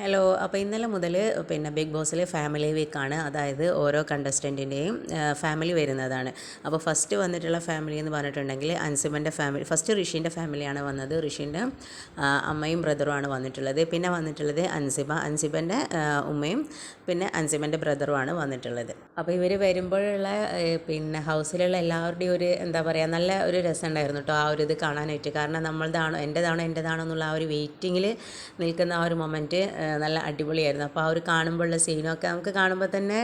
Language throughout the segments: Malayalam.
ഹലോ അപ്പോൾ ഇന്നലെ മുതൽ പിന്നെ ബിഗ് ബോസിലെ ഫാമിലി വീക്കാണ് അതായത് ഓരോ കണ്ടസ്റ്റന്റിന്റെയും ഫാമിലി വരുന്നതാണ്. അപ്പോൾ ഫസ്റ്റ് വന്നിട്ടുള്ള ഫാമിലി എന്ന് പറഞ്ഞിട്ടുണ്ടെങ്കിൽ അൻസിമന്റെ ഫാമിലി ഫസ്റ്റ് ഋഷീന്റെ ഫാമിലിയാണ് വന്നത്. ഋഷീന്റെ അമ്മയും ബ്രദറുമാണ് വന്നിട്ടുള്ളത്. പിന്നെ വന്നിട്ടുള്ളത് അൻസിബ അൻസിബന്റെ ഉമ്മയും പിന്നെ അൻസിബന്റെ ബ്രദറുമാണ് വന്നിട്ടുള്ളത്. അപ്പോൾ ഇവർ വരുമ്പോഴുള്ള പിന്നെ ഹൗസിലുള്ള എല്ലാവരുടെയും ഒരു എന്താ പറയുക നല്ല ഒരു രസം ഉണ്ടായിരുന്നു കേട്ടോ ആ ഒരു ഇത് കാണാനായിട്ട്. കാരണം നമ്മളതാണോ എന്റെതാണോ എന്റെതാണോ എന്നുള്ള ആ ഒരു വെയിറ്റിങ്ങിൽ നിൽക്കുന്ന ആ ഒരു മൊമെന്റ് നല്ല അടിപൊളിയായിരുന്നു. അപ്പോൾ ആ ഒരു കാണുമ്പോഴുള്ള സീനൊക്കെ നമുക്ക് കാണുമ്പോൾ തന്നെ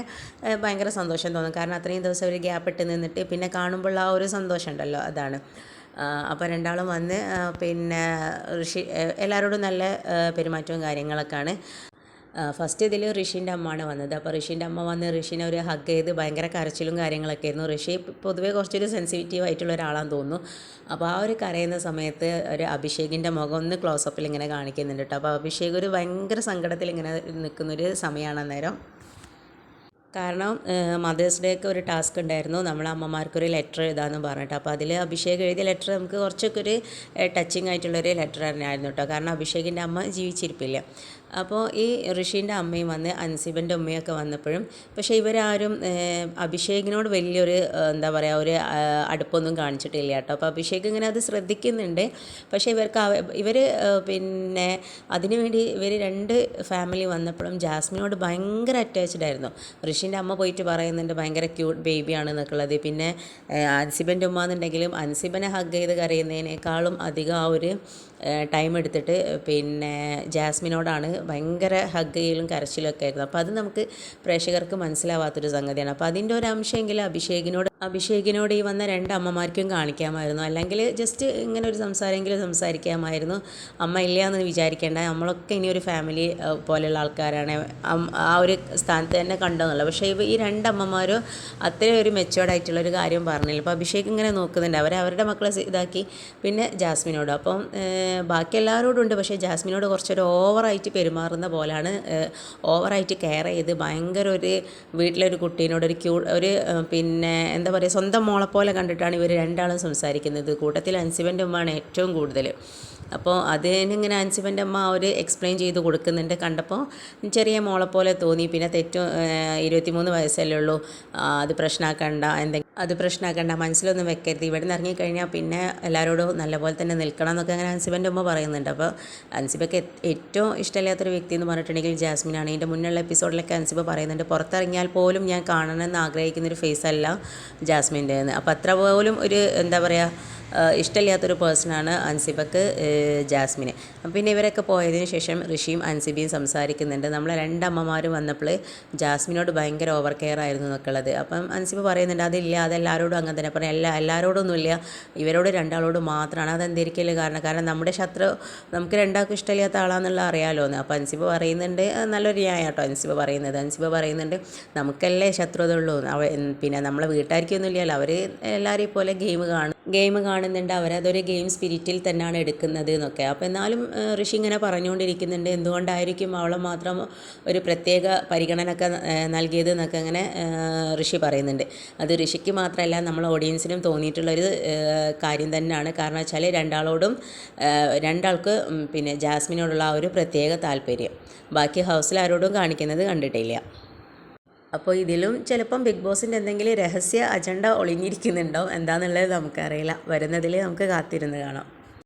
ഭയങ്കര സന്തോഷം തോന്നും. കാരണം അത്രയും ദിവസം ഒരു ഗ്യാപ്പ് ഇട്ട് നിന്നിട്ട് പിന്നെ കാണുമ്പോൾ ആ ഒരു സന്തോഷം ഉണ്ടല്ലോ അതാണ്. അപ്പോൾ രണ്ടാളും വന്ന് പിന്നെ ഋഷി എല്ലാവരോടും നല്ല പെരുമാറ്റവും കാര്യങ്ങളൊക്കെയാണ്. ഫസ്റ്റ് ഇതിൽ ഋഷിന്റെ അമ്മയാണ് വന്നത്. അപ്പോൾ ഋഷിന്റെ അമ്മ വന്ന് ഋഷിനെ ഒരു ഹഗ് ചെയ്ത് ഭയങ്കര കരച്ചിലും കാര്യങ്ങളൊക്കെ ആയിരുന്നു. ഋഷി പൊതുവേ കുറച്ചൊരു സെൻസിറ്റീവ് ആയിട്ടുള്ള ഒരാളാന്ന് തോന്നുന്നു. അപ്പോൾ ആ ഒരു കരയുന്ന സമയത്ത് ഒരു അഭിഷേകിന്റെ മുഖം ഒന്ന് ക്ലോസപ്പിൽ ഇങ്ങനെ കാണിക്കുന്നുണ്ട് കേട്ടോ അപ്പോൾ അഭിഷേക് ഒരു ഭയങ്കര സങ്കടത്തിൽ ഇങ്ങനെ നിൽക്കുന്നൊരു സമയമാണ് അന്നേരം. കാരണം മദേഴ്സ് ഡേക്ക് ഒരു ടാസ്ക് ഉണ്ടായിരുന്നു. നമ്മൾ അമ്മമാർക്കൊരു ലെറ്റർ എഴുതാമെന്ന് പറഞ്ഞിട്ട്. അപ്പോൾ അതിൽ അഭിഷേക് എഴുതിയ ലെറ്റർ നമുക്ക് കുറച്ചൊക്കെ ഒരു ടച്ചിങ് ആയിട്ടുള്ളൊരു ലെറ്റർ തന്നെയായിരുന്നു കേട്ടോ കാരണം അഭിഷേകിന്റെ അമ്മ ജീവിച്ചിരിപ്പില്ല. അപ്പോൾ ഈ ഋഷീന്റെ അമ്മയും വന്ന് അൻസിബന്റെ ഉമ്മയൊക്കെ വന്നപ്പോഴും പക്ഷേ ഇവരാരും അഭിഷേകിനോട് വലിയൊരു എന്താ പറയുക ഒരു അടുപ്പൊന്നും കാണിച്ചിട്ടില്ല കേട്ടോ അപ്പോൾ അഭിഷേക് ഇങ്ങനെ അത് ശ്രദ്ധിക്കുന്നുണ്ട്. പക്ഷേ ഇവർക്ക് ഇവർ പിന്നെ അതിനുവേണ്ടി ഇവർ രണ്ട് ഫാമിലി വന്നപ്പോഴും ജാസ്മിനോട് ഭയങ്കര അറ്റാച്ച്ഡ് ആയിരുന്നു. ഋഷിന്റെ അമ്മ പോയിട്ട് പറയുന്നുണ്ട് ഭയങ്കര ക്യൂട്ട് ബേബിയാണ് എന്നൊക്കെയുള്ളത്. പിന്നെ അൻസിബന്റെ ഉമ്മ എന്നുണ്ടെങ്കിലും അൻസിബനെ ഹഗ് ചെയ്ത് കരയുന്നതിനേക്കാളും അധികം ആ ഒരു ടൈം എടുത്തിട്ട് പിന്നെ ജാസ്മിനോടാണ് ഭയങ്കര ഹഗ് ചെയ്യലും കരച്ചിലും ഒക്കെ ആയിരുന്നു. അപ്പോൾ അത് നമുക്ക് പ്രേക്ഷകർക്ക് മനസ്സിലാവാത്തൊരു സംഗതിയാണ്. അപ്പോൾ അതിന്റെ ഒരു അംശമെങ്കിലും അഭിഷേകിനോട് അഭിഷേകിനോട് ഈ വന്ന രണ്ട് അമ്മമാർക്കും കാണിക്കാമായിരുന്നു. അല്ലെങ്കിൽ ജസ്റ്റ് ഇങ്ങനെ ഒരു സംസാരമെങ്കിലും സംസാരിക്കാമായിരുന്നു. അമ്മ ഇല്ല എന്ന് വിചാരിക്കേണ്ട. നമ്മളൊക്കെ ഇനി ഒരു ഫാമിലി പോലെയുള്ള ആൾക്കാരാണ്. ആ ഒരു സ്ഥാനത്ത് തന്നെ കണ്ടെന്നുള്ളത് പക്ഷേ ഈ രണ്ട് അമ്മമാരും അത്രയും ഒരു മെച്ചോർഡായിട്ടുള്ള ഒരു കാര്യം പറഞ്ഞില്ല. അപ്പോൾ അഭിഷേക് ഇങ്ങനെ നോക്കുന്നുണ്ട്. അവർ അവരുടെ മക്കളെ ഇതാക്കി. പിന്നെ ജാസ്മിനോട്. അപ്പം ബാക്കി എല്ലാവരോടും ഉണ്ട്. പക്ഷേ ജാസ്മിനോട് കുറച്ചൊരു ഓവറായിട്ട് പെരുമാറുന്ന പോലാണ്. ഓവറായിട്ട് കെയർ ചെയ്ത് ഭയങ്കര ഒരു വീട്ടിലൊരു കുട്ടീനോട് ഒരു ക്യൂ ഒരു പിന്നെ എന്താ പറയുക സ്വന്തം മോളെ പോലെ കണ്ടിട്ടാണ് ഇവർ രണ്ടാളും സംസാരിക്കുന്നത്. കൂട്ടത്തിൽ അൻസിബന്റെ ഉമ്മയാണ് ഏറ്റവും കൂടുതൽ അപ്പോൾ അതിനിങ്ങനെ അൻസിബന്റെ അമ്മ അവർ എക്സ്പ്ലെയിൻ ചെയ്ത് കൊടുക്കുന്നുണ്ട്. കണ്ടപ്പോൾ ചെറിയ മോളെ പോലെ തോന്നി. പിന്നെ തെറ്റും ഇരുപത്തിമൂന്ന് വയസ്സല്ലേ ഉള്ളൂ. അത് പ്രശ്നമാക്കണ്ട എന്തെങ്കിലും അത് പ്രശ്നമാക്കണ്ട മനസ്സിലൊന്നും വെക്കരുത്. ഇവിടെ നിന്ന് ഇറങ്ങിക്കഴിഞ്ഞാൽ പിന്നെ എല്ലാവരോടും നല്ലപോലെ തന്നെ നിൽക്കണം എന്നൊക്കെ അങ്ങനെ അൻസിബന്റെ ഉമ്മ പറയുന്നുണ്ട്. അപ്പോൾ അൻസിബയ്ക്ക് ഏറ്റവും ഇഷ്ടമില്ലാത്തൊരു വ്യക്തി എന്ന് പറഞ്ഞിട്ടുണ്ടെങ്കിൽ ജാസ്മിനാണ് ഇതിന്റെ മുന്നുള്ള എപ്പിസോഡിലൊക്കെ അൻസിബ പറയുന്നുണ്ട് പുറത്തിറങ്ങിയാൽ പോലും ഞാൻ കാണണമെന്ന് ആഗ്രഹിക്കുന്നൊരു ഫേസ് അല്ല ജാസ്മിന്റെ അപ്പോൾ അത്ര പോലും ഒരു എന്താ പറയുക ഇഷ്ടമില്ലാത്തൊരു പേഴ്സണാണ് അൻസിബക്ക് ജാസ്മിന്. പിന്നെ ഇവരൊക്കെ പോയതിന് ശേഷം ഋഷിയും അൻസിബിയും സംസാരിക്കുന്നുണ്ട്. നമ്മളെ രണ്ടമ്മമാരും വന്നപ്പോൾ ജാസ്മിനോട് ഭയങ്കര ഓവർ കെയർ ആയിരുന്നു എന്നൊക്കെയുള്ളത്. അപ്പം അൻസിബ് പറയുന്നുണ്ട് അതില്ല അതെല്ലാവരോടും അങ്ങനെ തന്നെ. പറഞ്ഞാൽ എല്ലാ എല്ലാവരോടൊന്നുമില്ല ഇവരോട് രണ്ടാളോട് മാത്രമാണ് അതെന്തിരിക്കൽ കാരണം? കാരണം നമ്മുടെ ശത്രു നമുക്ക് രണ്ടാൾക്കും ഇഷ്ടമില്ലാത്ത ആളാണെന്നുള്ള അറിയാമല്ലോ എന്ന് അപ്പോൾ അൻസിബ പറയുന്നുണ്ട് നല്ലൊരു ന്യായം കേട്ടോ അൻസിബ പറയുന്നത്. അൻസിബ പറയുന്നുണ്ട് നമുക്കല്ലേ ശത്രുത ഉള്ളൂ അവ പിന്നെ നമ്മളെ വീട്ടുകാർക്കൊന്നും ഇല്ലല്ലോ അവർ എല്ലാവരെയും പോലെ ഗെയിം കാണും. ഗെയിം കാണുന്നുണ്ട്. അവരതൊരു ഗെയിം സ്പിരിറ്റിൽ തന്നെയാണ് എടുക്കുന്നത് എന്നൊക്കെ. അപ്പോൾ എന്നാലും ഋഷി ഇങ്ങനെ പറഞ്ഞുകൊണ്ടിരിക്കുന്നുണ്ട്. എന്തുകൊണ്ടായിരിക്കും അവളെ മാത്രം ഒരു പ്രത്യേക പരിഗണന ഒക്കെ ഏഹ്, നൽകിയത് എന്നൊക്കെ അങ്ങനെ ഋഷി പറയുന്നുണ്ട്. അത് ഋഷിക്ക് മാത്രമല്ല നമ്മൾ ഓഡിയൻസിനും തോന്നിയിട്ടുള്ളൊരു കാര്യം തന്നെയാണ്. കാരണം വെച്ചാൽ രണ്ടാളോടും രണ്ടാൾക്ക് പിന്നെ ജാസ്മിനോടുള്ള ആ ഒരു പ്രത്യേക താല്പര്യം. ബാക്കി ഹൗസിലാരോടും കാണിക്കുന്നത് കണ്ടിട്ടില്ല. അപ്പോൾ ഇതിലും ചിലപ്പം ബിഗ് ബോസിന്റെ എന്തെങ്കിലും രഹസ്യ അജണ്ട ഒളിഞ്ഞിരിക്കുന്നുണ്ടോ എന്താണെന്നുള്ളത് നമുക്കറിയില്ല. വരുന്നതിൽ നമുക്ക് കാത്തിരുന്ന് കാണാം.